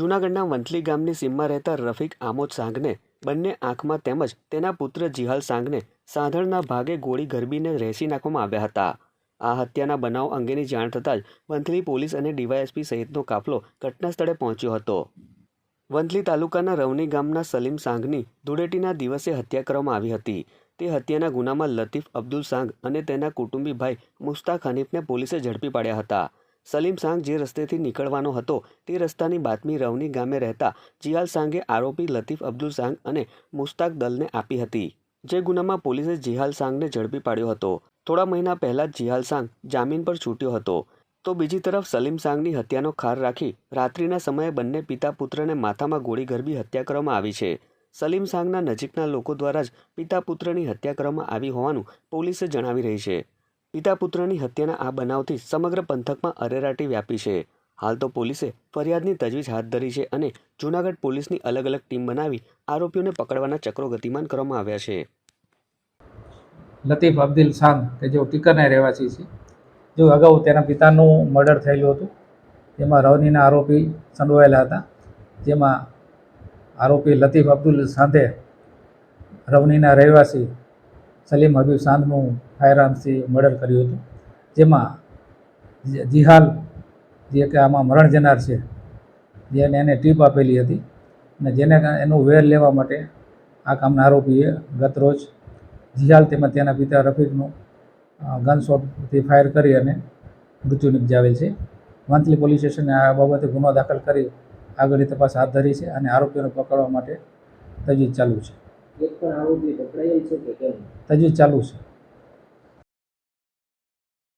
જૂનાગઢના વંથલી ગામની સીમમાં રહેતા રફીક આમોદ સાંગને બંને આંખમાં તેમજ તેના પુત્ર જીહાલ સાંગને સાંધળના ભાગે ગોળી ગરબીને રેસી નાખવામાં આવ્યા હતા. આ હત્યાના બનાવ અંગેની જાણ થતાં જ વંથલી પોલીસ અને ડીવાયએસપી સહિતનો કાફલો ઘટનાસ્થળે પહોંચ્યો હતો. વંથલી તાલુકાના રવની ગામના સલીમ સાંગની ધૂળેટીના દિવસે હત્યા કરવામાં આવી હતી. તે હત્યાના ગુનામાં લતીફ અબ્દુલ સાંગ અને તેના કુટુંબી ભાઈ મુસ્તાક હનીફને પોલીસે ઝડપી પાડ્યા હતા. સલીમ સાંગ જે રસ્તેથી નીકળવાનો હતો તે રસ્તાની બાતમી રવની ગામે રહેતા જિયાલ સાંગે આરોપી લતીફ અબ્દુલ સાંગ અને મુસ્તાક દલને આપી હતી, જે ગુનામાં પોલીસે જિહાલ સાંગને ઝડપી પાડ્યો હતો. થોડા મહિના પહેલા જ જિહાલ સાંગ જામીન પર છૂટ્યો હતો. તો બીજી તરફ સલીમ સાંગની હત્યાનો ખાર રાખી રાત્રિના સમયે બંને પિતા પુત્રને માથામાં ગોળી ગરબી હત્યા કરવામાં આવી છે. સલીમ સાંગના નજીકના લોકો દ્વારા જ પિતા પુત્રની હત્યા કરવામાં આવી હોવાનું પોલીસે જણાવી રહી છે. પિતા પુત્રની હત્યાના આ બનાવથી સમગ્ર પંથકમાં અરેરાટી વ્યાપી છે. હાલ તો પોલીસે ફરિયાદની તજવીજ હાથ ધરી છે અને જૂનાગઢ પોલીસની અલગ અલગ ટીમ બનાવી આરોપીઓને પકડવાના ચક્રો ગતિમાન કરવામાં આવ્યા છે. લતીફ અબ્દુલ શાન કે જેઓ ટીકરના રહેવાસી છે, જો અગાઉ તેના પિતાનું મર્ડર થયેલું હતું તેમાં રવનીના આરોપી સંડોવાયેલા હતા, જેમાં આરોપી લતીફ અબ્દુલ સાંધે રવનીના રહેવાસી સલીમ હબીબ સાંધનું ફાયરઆર્મથી મર્ડર કર્યું હતું. જેમાં જિહાલ, જે કે આમાં મરણ જનાર છે, જેને એને ટીપ આપેલી હતી અને જેને એનું વેર લેવા માટે આ કામના આરોપીએ ગત રોજ જીહાલ તેમજ તેના પિતા રફીકનું ગનશોટથી ફાયર કરી અને મૃત્યુ નિપજાવેલ છે. મંથલી પોલીસ સ્ટેશને આ બાબતે ગુનો દાખલ કરી આગળની તપાસ હાથ ધરી છે અને આરોપીઓને પકડવા માટે તજવીજ ચાલુ છે. એક પણ આરોપી પકડાયેલ છે કે કેમ? હજી ચાલુ છે.